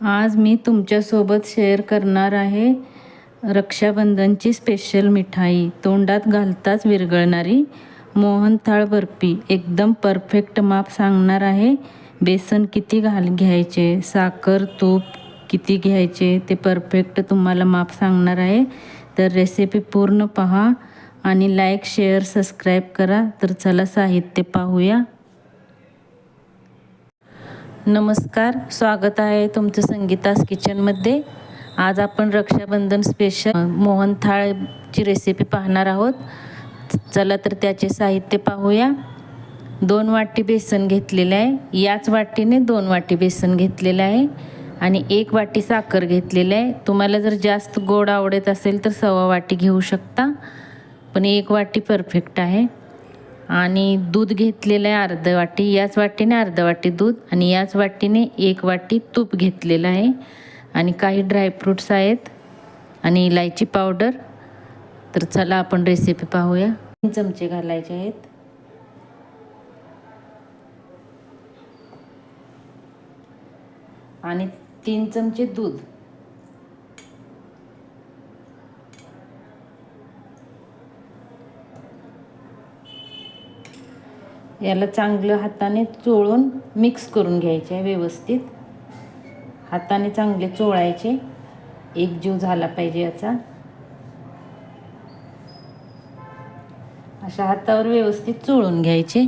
आज मी तुमच्यासोबत शेअर करणार आहे रक्षाबंधनची स्पेशल मिठाई. तोंडात घालताच विरघळणारी मोहनथाळ बर्फी. एकदम परफेक्ट माप सांगणार आहे. बेसन किती घाल घ्यायचे? साखर तूप किती घ्यायचे? ते परफेक्ट तुम्हाला माप सांगणार आहे. तर रेसिपी पूर्ण पहा आणि लाईक शेअर सबस्क्राईब करा. तर चला साहित्य पाहूया. नमस्कार स्वागत आहे तुमचं संगीतास किचनमध्ये आज आपण रक्षाबंधन स्पेशल मोहनथाळची रेसिपी पाहणार आहोत. चला तर त्याचे साहित्य पाहूया. दोन वाटी बेसन घेतलेलं आहे. याच वाटीने दोन वाटी बेसन घेतलेलं आहे. आणि एक वाटी साखर घेतलेलं आहे. तुम्हाला जर जास्त गोड आवडत असेल तर सव्वा वाटी घेऊ शकता. पण एक वाटी परफेक्ट आहे. आणि दूध घेतलेलं आहे अर्ध वाटी याच वाटीने अर्ध वाटी दूध आणि याच वाटीने एक वाटी तूप घेतलेलं आहे. आणि काही ड्रायफ्रूट्स आहेत आणि इलायची पावडर. तर चला आपण रेसिपी पाहूया. तीन चमचे घालायचे आहेत. आणि तीन चमचे दूध. याला चांगलं हाताने चोळून मिक्स करून घ्यायचे आहे व्यवस्थित. हाताने चांगले चोळायचे. एक जीव झाला पाहिजे याचा. अशा हातावर व्यवस्थित चोळून घ्यायचे.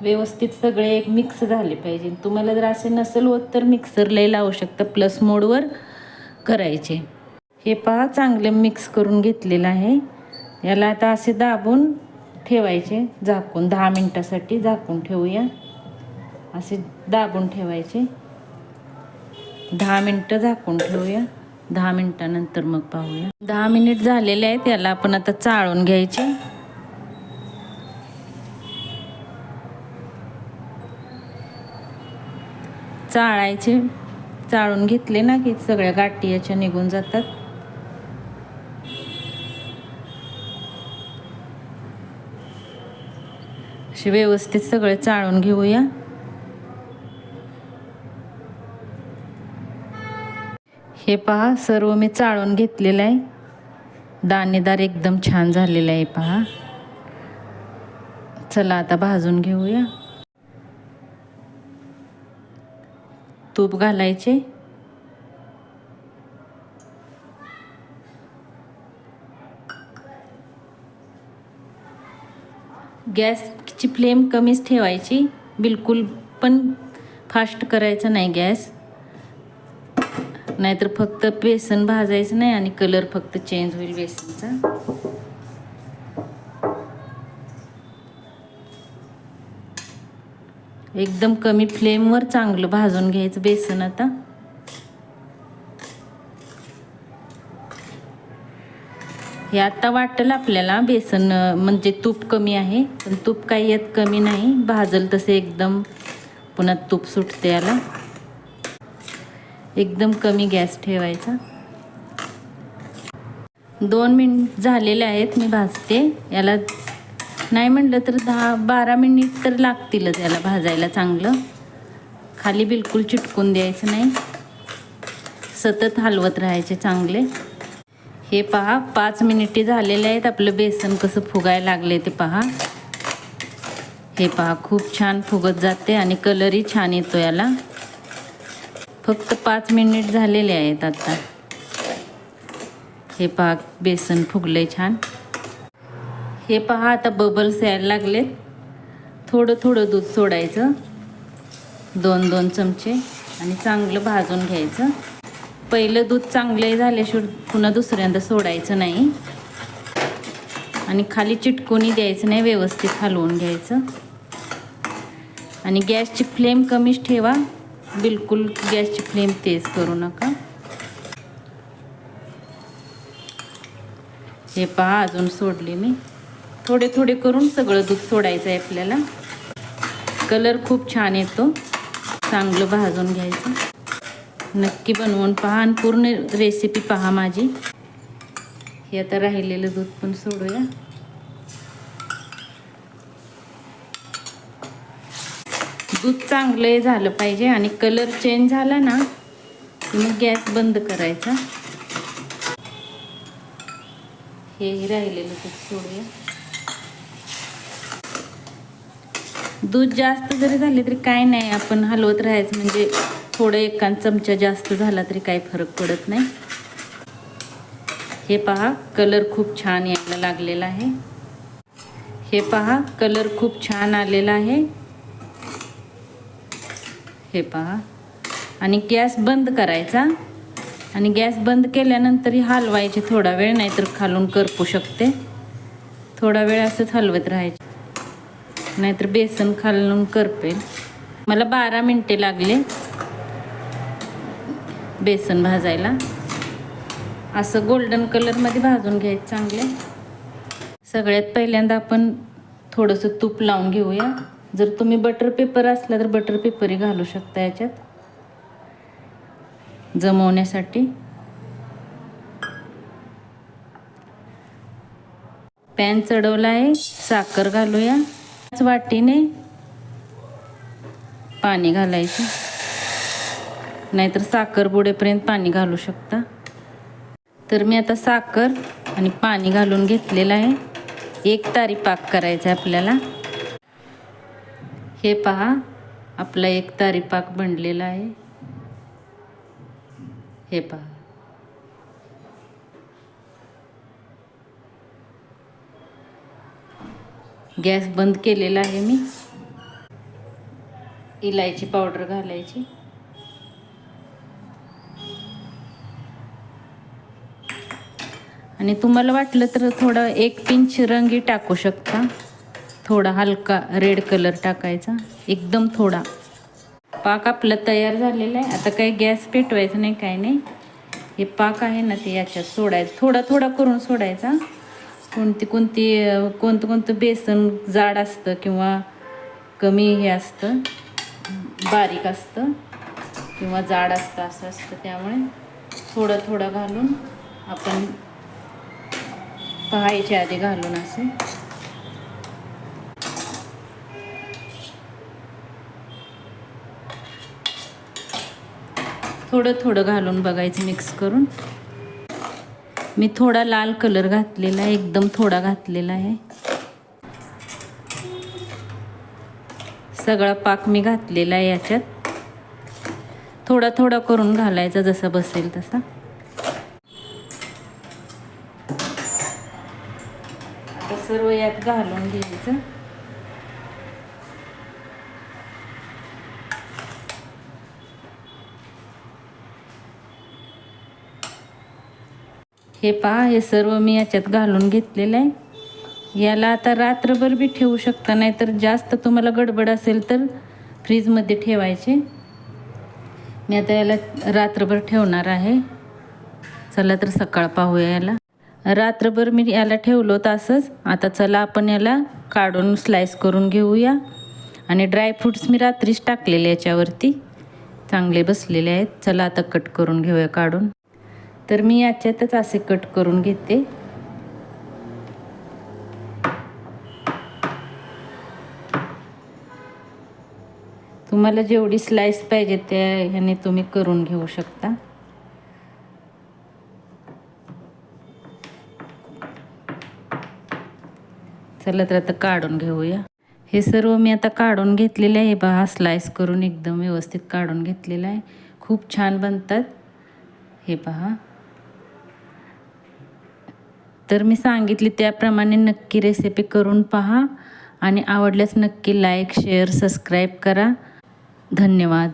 व्यवस्थित सगळे एक मिक्स झाले पाहिजे. तुम्हाला जर असे नसेल होत तर मिक्सरला लावू शकता. प्लस मोडवर करायचे. हे पहा चांगले मिक्स करून घेतलेलं आहे. याला आता असे दाबून ठेवायचे झाकून दहा मिनटासाठी झाकून ठेवूया. असे दाबून ठेवायचे. दहा मिनटं झाकून ठेवूया. दहा मिनटानंतर मग पाहूया. दहा मिनिट झालेले आहेत याला आपण आता चाळून घ्यायचे. चाळायचे. चाळून घेतले ना की सगळ्या गाठी याच्या निघून जातात. असे व्यवस्थित सगळे चाळून घेऊया. हे पहा सर्व मी चाळून घेतलेलं आहे. दाणेदार एकदम छान झालेलं आहे पहा. चला आता भाजून घेऊया. तूप घालायचे. गॅसची फ्लेम कमीच ठेवायची. बिलकुल पण फास्ट करायचा नाही गॅस. नाहीतर फक्त बेसन भाजायचं नाही आणि कलर फक्त चेंज होईल बेसनचा. एकदम कमी फ्लेमवर चांगलं भाजून घ्यायचं बेसन आता. हे आत्ता वाटेल आपल्याला बेसन म्हणजे तूप कमी आहे पण तूप काही यात कमी नाही. भाजल तसे एकदम पुन्हा तूप सुटते याला. एकदम कमी गॅस ठेवायचा. दोन मिनिट झालेले आहेत मी भाजते. याला नाही म्हटलं तर दहा बारा मिनिट तर लागतीलच याला भाजायला चांगलं. खाली बिलकुल चिटकून द्यायचं नाही. सतत हलवत राहायचे चांगले. हे पहा पाच मिनिटे झालेले आहेत. आपलं बेसन कसं फुगायला लागले ते पहा. हे पहा खूप छान फुगत जाते आणि कलरही छान येतो याला. फक्त पाच मिनिट झालेले आहेत आता. हे पहा बेसन फुगले छान. हे पहा आता बबल्स यायला लागलेत. थोडं थोडं दूध सोडायचं. दोन दोन चमचे. आणि चांगलं भाजून घ्यायचं. पहिलं दूध चांगलंही झाल्याशिवाय पुन्हा दुसऱ्यांदा सोडायचं नाही. आणि खाली चिटकुनी द्यायचं नाही व्यवस्थित हलवून घ्यायचं. आणि गॅसची फ्लेम कमीच ठेवा. बिलकुल गॅसची फ्लेम तेज करू नका. हे पहा अजून सोडले मी. थोडे थोडे करून सगळं दूध सोडायचं आहे आपल्याला. कलर खूप छान येतो. चांगलं भाजून घ्यायचं. नक्की बनवून पहा आणि पूर्ण रेसिपी पहा माझी. हे आता राहिलेलं दूध पण सोडूया. दूध चांगलं झालं पाहिजे आणि कलर चेंज झाला ना की मग गॅस बंद करायचा. हेही राहिलेलं दूध सोडूया. दूध जास्त जरी झाले तरी काय नाही आपण हलवत राहायचं. म्हणजे थोडं एकान चमचा जास्त झाला तरी काही फरक पडत नाही. हे पहा कलर खूप छान यायला लागलेला आहे. हे पहा कलर खूप छान आलेला आहे. हे पहा. आणि गॅस बंद करायचा. आणि गॅस बंद केल्यानंतरही हलवायचे थोडा वेळ नाहीतर खालून करपू शकते. थोडा वेळ असंच हलवत राहायचे. नाहीतर बेसन खालून करपेल. मला बारा मिनटे लागले. बेसन भाजायला. असं गोल्डन कलरमध्ये भाजून घ्यायचं चांगले. सगळ्यात पहिल्यांदा आपण थोडंसं तूप लावून घेऊया. जर तुम्ही बटर पेपर असला तर बटर पेपरही घालू शकता याच्यात. जमवण्यासाठी. पॅन चढवला आहे साखर घालूया. त्याच वाटीने पाणी घालायचं. नाहीतर साखर बुडेपर्यंत पाणी घालू शकता. तर मी आता साखर आणि पाणी घालून घेतलेलं आहे. एक तारी पाक करायचा आहे आपल्याला. हे पहा आपला एक तारी पाक बनलेला आहे. हे पहा. गॅस बंद केलेला आहे मी. इलायची पावडर घालायची. आणि तुम्हाला वाटलं तर थोडं एक पिंच रंगी टाकू शकता. थोडा हलका रेड कलर टाकायचा. एकदम थोडा. पाक आपलं तयार झालेला आहे. आता काही गॅस पेटवायचं नाही काय नाही. हे पाक आहे ना ते याच्यात सोडायचं. थोडा थोडा करून सोडायचा. कोणती कोणती कोणतं कोणतं बेसन जाड असतं किंवा कमी हे असतं बारीक असतं किंवा जाड असतं असं असतं त्यामुळे थोडं थोडं घालून आपण पहायच्या आधी घालून असे. थोडं थोडं घालून बघायचं मिक्स करून. मी थोडा लाल कलर घातलेला आहे एकदम थोडा घातलेला आहे. सगळा पाक मी घातलेला आहे याच्यात. थोडा थोडा करून घालायचा जसा बसेल तसा. आता सर्व यात घालून घ्यायचं. हे पहा हे सर्व मी याच्यात घालून घेतलेलं आहे. याला आता रात्रभर बी ठेवू शकता नाही तर जास्त तुम्हाला गडबड असेल तर फ्रीजमध्ये ठेवायचे. मी आता याला रात्रभर ठेवणार आहे. चला तर सकाळ पाहूया याला. रात्रभर मी याला ठेवलो तसंच. आता चला आपण याला काढून स्लाइस करून घेऊया. आणि ड्रायफ्रूट्स मी रात्रीच टाकलेले याच्यावरती. चांगले बसलेले आहेत. चला आता कट करून घेऊया काढून. तर मी याच्यातच असे कट करून घेते. तुम्हाला जेवढी स्लाइस पाहिजे त्या ह्याने तुम्ही करून घेऊ शकता. चला तर आता काढून घेऊया. हे सर्व मी आता काढून घेतलेले आहे. पहा स्लाइस करून एकदम व्यवस्थित काढून घेतलेलं आहे. खूप छान बनतात. हे पहा. तर मी सांगितली त्याप्रमाणे नक्की रेसिपी करून पहा आणि आवडल्यास नक्की लाईक शेअर सबस्क्राईब करा. धन्यवाद.